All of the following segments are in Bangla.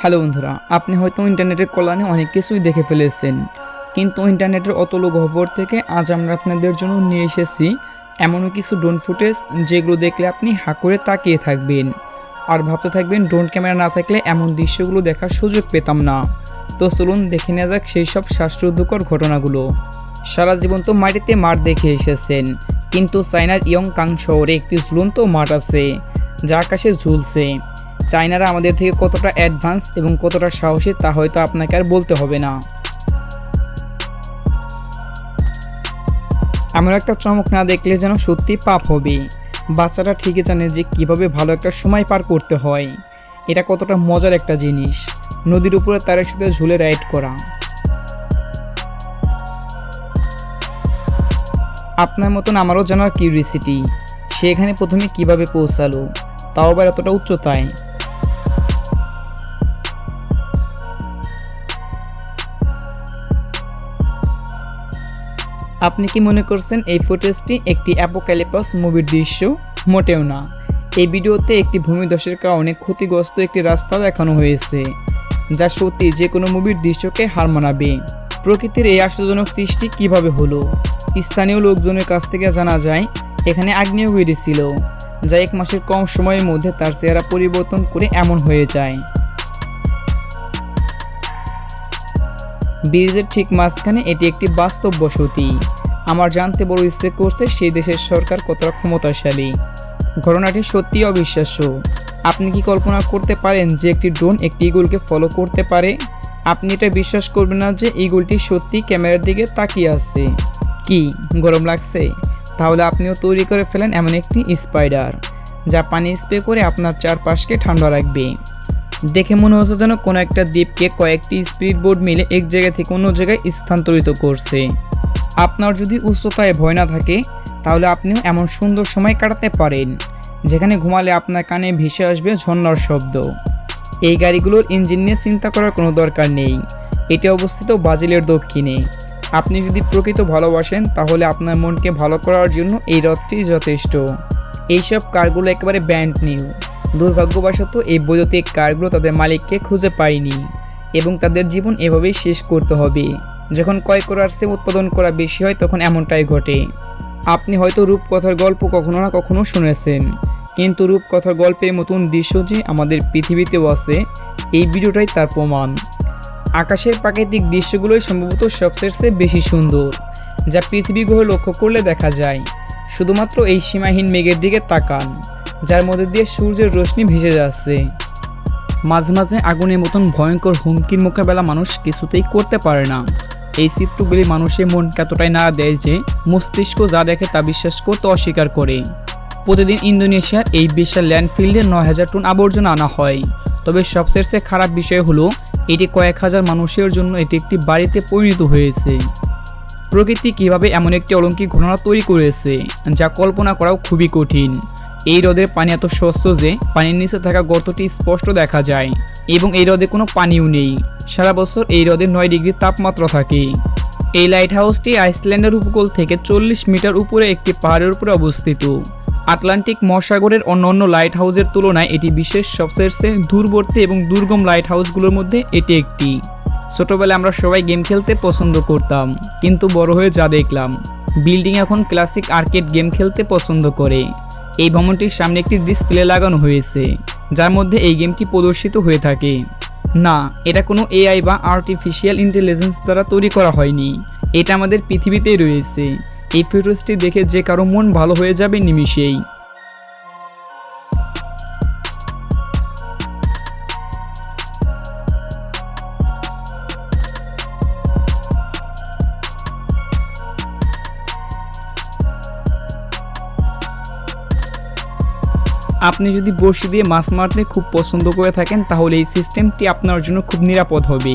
হ্যালো বন্ধুরা, আপনি হয়তো ইন্টারনেটের কল্যাণে অনেক কিছুই দেখে ফেলেছেন, কিন্তু ইন্টারনেটের অতলো খবর থেকে আজ আমরা আপনাদের জন্য নিয়ে এসেছি এমনও কিছু ড্রোন ফুটেজ যেগুলো দেখলে আপনি হা করে তাকিয়ে থাকবেন। আর ভাবতে থাকবেন ড্রোন ক্যামেরা না থাকলে এমন দৃশ্যগুলো দেখার সুযোগ পেতাম না। তো চলুন দেখে নেওয়া যাক সেই সব শ্বাসরুদ্ধকর ঘটনাগুলো। সারা জীবন তো মাটিতে মাঠ দেখে এসেছেন, কিন্তু চায়নার ইয়ং কাং শহরে একটি ঝুলন্ত মাঠ আছে, যা আকাশে ঝুলছে। চায়নারা আমাদের থেকে কতটা অ্যাডভান্স এবং কতটা সাহসী তা হয়তো আপনাকে আর বলতে হবে না। এমন একটা চমক না দেখলে যেন সত্যি পাপ হবে। বাচ্চারা ঠিকই জানে যে কীভাবে ভালো একটা সময় পার করতে হয়। এটা কতটা মজার একটা জিনিস। নদীর উপরে তার সাথে ঝুলে রাইড করা। আপনার মতন আমারও জানার কিউরিসিটি সে এখানে প্রথমে কীভাবে পৌঁছালো? তাও আবার এতটা উচ্চতায়। আপনি কি মনে করছেন এই ফুটেজটি একটি অ্যাপোক্যালিপাস মুভির দৃশ্য? মোটেও না। এই ভিডিওতে একটি ভূমিধসের কারণে ক্ষতিগ্রস্ত একটি রাস্তা দেখানো হয়েছে, যা সত্যি যে কোনো মুভির দৃশ্যকে হার মানাবে। প্রকৃতির এই আশ্চর্যজনক সৃষ্টি কীভাবে হলো? স্থানীয় লোকজনের কাছ থেকে জানা যায়, এখানে আগ্নেয়গিরি ছিল, যা এক মাসের কম সময়ের মধ্যে তার চেহারা পরিবর্তন করে এমন হয়ে যায়। ব্রিজের ঠিক মাঝখানে এটি একটি বাস্তব বসতি। আমার জানতে বড় ইচ্ছে করছে সেই দেশের সরকার কতটা ক্ষমতাশালী। ঘটনাটি সত্যি অবিশ্বাস্য। আপনি কি কল্পনা করতে পারেন যে একটি ড্রোন একটি ইগুলকে ফলো করতে পারে? আপনি এটা বিশ্বাস করবেন না যে ইগলটি সত্যি ক্যামেরার দিকে তাকিয়ে আছে। কি, গরম লাগছে? তাহলে আপনিও তৈরি করে ফেলেন এমন একটি স্পাইডার, যা পানি স্প্রে করে আপনার চারপাশকে ঠান্ডা রাখবে। দেখে মনে হচ্ছে যেন কোনো একটা দ্বীপকে কয়েকটি স্পিড বোর্ড মিলে এক জায়গা থেকে অন্য জায়গায় স্থানান্তরিত করছে। আপনার যদি উচ্চতায় ভয় না থাকে, তাহলে আপনিও এমন সুন্দর সময় কাটাতে পারেন, যেখানে ঘুমালে আপনার কানে ভেসে আসবে ঝর্ণার শব্দ। এই গাড়িগুলোর ইঞ্জিন নিয়ে চিন্তা করার কোনো দরকার নেই। এটি অবস্থিত ব্রাজিলের দক্ষিণে। আপনি যদি প্রকৃত ভালোবাসেন, তাহলে আপনার মনকে ভালো করার জন্য এই রথটি যথেষ্ট। এইসব কারগুলো একেবারে ব্যান্ড নিউ। দুর্ভাগ্যবশত এই বৈদ্যুতিক কারগুলো তাদের মালিককে খুঁজে পায়নি এবং তাদের জীবন এভাবেই শেষ করতে হবে। যখন ক্রয় করার চেয়ে উৎপাদন করা বেশি হয়, তখন এমনটাই ঘটে। আপনি হয়তো রূপকথার গল্প কখনো না কখনো শুনেছেন, কিন্তু রূপকথার গল্পের মতন দৃশ্য যে আমাদের পৃথিবীতেও আছে, এই ভিডিওটাই তার প্রমাণ। আকাশের প্রাকৃতিক দৃশ্যগুলোই সম্ভবত সবচেয়ে চেয়ে বেশি সুন্দর, যা পৃথিবী গ্রহে লক্ষ্য করলে দেখা যায়। শুধুমাত্র এই সীমাহীন মেঘের দিকে তাকান। যার মধ্যে দিয়ে সূর্যের রশ্মি ভেসে যাচ্ছে। মাঝে মাঝে আগুনের মতন ভয়ঙ্কর হুমকির মোকাবেলা মানুষ কিছুতেই করতে পারে না। এই চিত্রগুলি মানুষের মন এতটাই না দেয় যে মস্তিষ্ক যা দেখে তা বিশ্বাস করতে অস্বীকার করে। প্রতিদিন ইন্দোনেশিয়ার এই বিশাল ল্যান্ডফিল্ডে নয় হাজার টন আবর্জনা আনা হয়। তবে সবচেয়ে চেয়ে খারাপ বিষয় হলো, এটি কয়েক হাজার মানুষের জন্য এটি একটি বাড়িতে পরিণত হয়েছে। প্রকৃতি কীভাবে এমন একটি অলৌকিক ঘটনা তৈরি করেছে, যা কল্পনা করাও খুবই কঠিন। এই হ্রদের পানি এত স্বচ্ছ যে পানির নিচে থাকা গর্তটি স্পষ্ট দেখা যায়, এবং এই হ্রদে কোনো পানিও নেই। সারা বছর এই হ্রদে নয় ডিগ্রি তাপমাত্রা থাকে। এই লাইট হাউসটি আইসল্যান্ডের উপকূল থেকে চল্লিশ মিটার উপরে একটি পাহাড়ের উপরে অবস্থিত। আটলান্টিক মহাসাগরের অন্য অন্য লাইট হাউসের তুলনায় এটি বিশেষ সবচেয়ে দূরবর্তী এবং দুর্গম লাইট হাউসগুলোর মধ্যে এটি একটি। ছোটবেলায় আমরা সবাই গেম খেলতে পছন্দ করতাম, কিন্তু বড় হয়ে যা দেখলাম, বিল্ডিং এখন ক্লাসিক আর্কেড গেম খেলতে পছন্দ করে। এই ভবনটির সামনে একটি ডিসপ্লে লাগানো হয়েছে, যার মধ্যে এই গেমটি প্রদর্শিত হয়ে থাকে। না, এটা কোনো এআই বা আর্টিফিশিয়াল ইন্টেলিজেন্স দ্বারা তৈরি করা হয়নি। এটা আমাদের পৃথিবীতেই রয়েছে। এই ফিটোসটি দেখে যে কারও মন ভালো হয়ে যাবে নিমিষেই আপনি যদি বড়শি দিয়ে মাছ মারতে খুব পছন্দ করে থাকেন, তাহলে এই সিস্টেমটি আপনার জন্য খুব নিরাপদ হবে।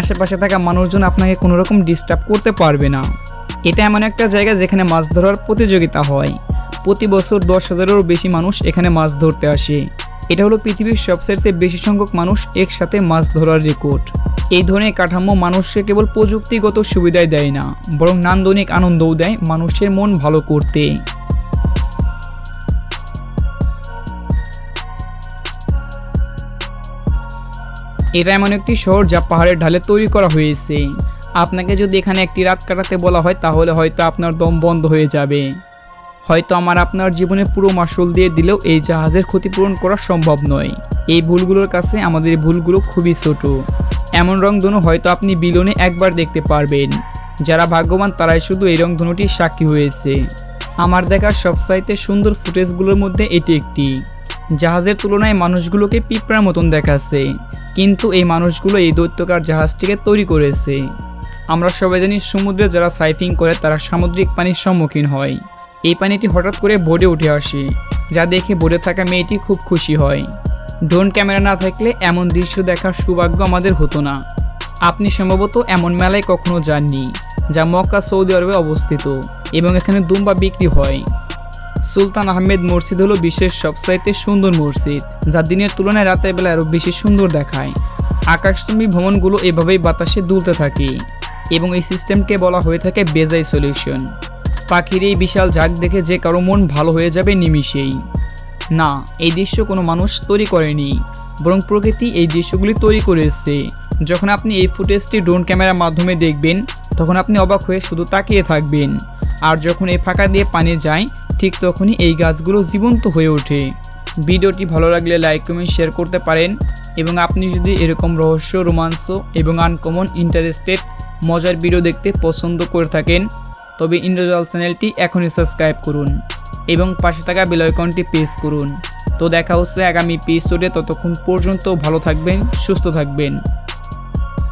আশেপাশে থাকা মানুষজন আপনাকে কোনো রকম ডিস্টার্ব করতে পারবে না। এটা এমন একটা জায়গা যেখানে মাছ ধরার প্রতিযোগিতা হয়। প্রতি বছর দশ হাজারেরও বেশি মানুষ এখানে মাছ ধরতে আসে। এটা হলো পৃথিবীর সবচেয়ে চেয়ে বেশি সংখ্যক মানুষ একসাথে মাছ ধরার রেকর্ড এই ধরনের কাঠামো মানুষকে কেবল প্রযুক্তিগত সুবিধাই দেয় না, বরং নান্দনিক আনন্দও দেয় মানুষের মন ভালো করতে। এটা এমন একটি শহর যা পাহাড়ের ঢালে তৈরি করা হয়েছে। আপনাকে যদি এখানে একটি রাত কাটাতে বলা হয়, তাহলে হয়তো আপনার দম বন্ধ হয়ে যাবে। হয়তো আমার আপনার জীবনে পুরো মাসুল দিয়ে দিলেও এই জাহাজের ক্ষতিপূরণ করা সম্ভব নয়। এই ভুলগুলোর কাছে আমাদের ভুলগুলো খুবই ছোট। এমন রংধনু হয়তো আপনি বিলনে একবার দেখতে পারবেন। যারা ভাগ্যবান, তারাই শুধু এই রংধনুটির সাক্ষী হয়েছে। আমার দেখা সবচাইতে সুন্দর ফুটেজগুলোর মধ্যে এটি একটি। জাহাজের তুলনায় মানুষগুলোকে পিঁপড়ার মতন দেখাচ্ছে। কিন্তু এই মানুষগুলো এই দৈত্যকার জাহাজটিকে তৈরি করেছে। আমরা সবাই জানি সমুদ্রে যারা সাইফিং করে তারা সামুদ্রিক পানির সম্মুখীন হয়। এই পানিটি হঠাৎ করে বোর্ডে উঠে আসে, যা দেখে বোর্ডে থাকা মেয়েটি খুব খুশি হয়। ড্রোন ক্যামেরা না থাকলে এমন দৃশ্য দেখার সৌভাগ্য আমাদের হতো না। আপনি সম্ভবত এমন মেলায় কখনো যাননি, যা মক্কা, সৌদি আরবে অবস্থিত এবং এখানে দুম্বা বিক্রি হয়। সুলতান আহমেদ মসজিদ হলো বিশ্বের সবচাইতে সুন্দর মসজিদ, যা দিনের তুলনায় রাতের বেলা আরও বেশি সুন্দর দেখায়। আকাশচুম্বী ভ্রমণগুলো এভাবেই বাতাসে দুলতে থাকে এবং এই সিস্টেমকে বলা হয়ে থাকে বেজাই সলিউশন। পাখির এই বিশাল ঝাঁক দেখে যে কারও মন ভালো হয়ে যাবে নিমিষেই। না, এই দৃশ্য কোনো মানুষ তৈরি করেনি, বরং প্রকৃতি এই দৃশ্যগুলি তৈরি করেছে। যখন আপনি এই ফুটেজটি ড্রোন ক্যামেরার মাধ্যমে দেখবেন, তখন আপনি অবাক হয়ে শুধু তাকিয়ে থাকবেন। আর যখন এই ফাঁকা দিয়ে পানি যায় ঠিক তখনই এই গাছগুলো জীবন্ত হয়ে ওঠে। ভিডিওটি ভালো লাগলে লাইক, কমেন্ট শেয়ার করতে পারেন এবং আপনি যদি এরকম রহস্য, রোমাঞ্চ এবং আনকমন ইন্টারেস্টেড মজার ভিডিও দেখতে পছন্দ করে থাকেন, তবে ইন্দ্রজাল চ্যানেলটি এখনই সাবস্ক্রাইব করুন এবং পাশে থাকা বেল আইকনটি প্রেস করুন। তো দেখা হচ্ছে আগামী এপিসোডে ততক্ষণ পর্যন্ত ভালো থাকবেন, সুস্থ থাকবেন।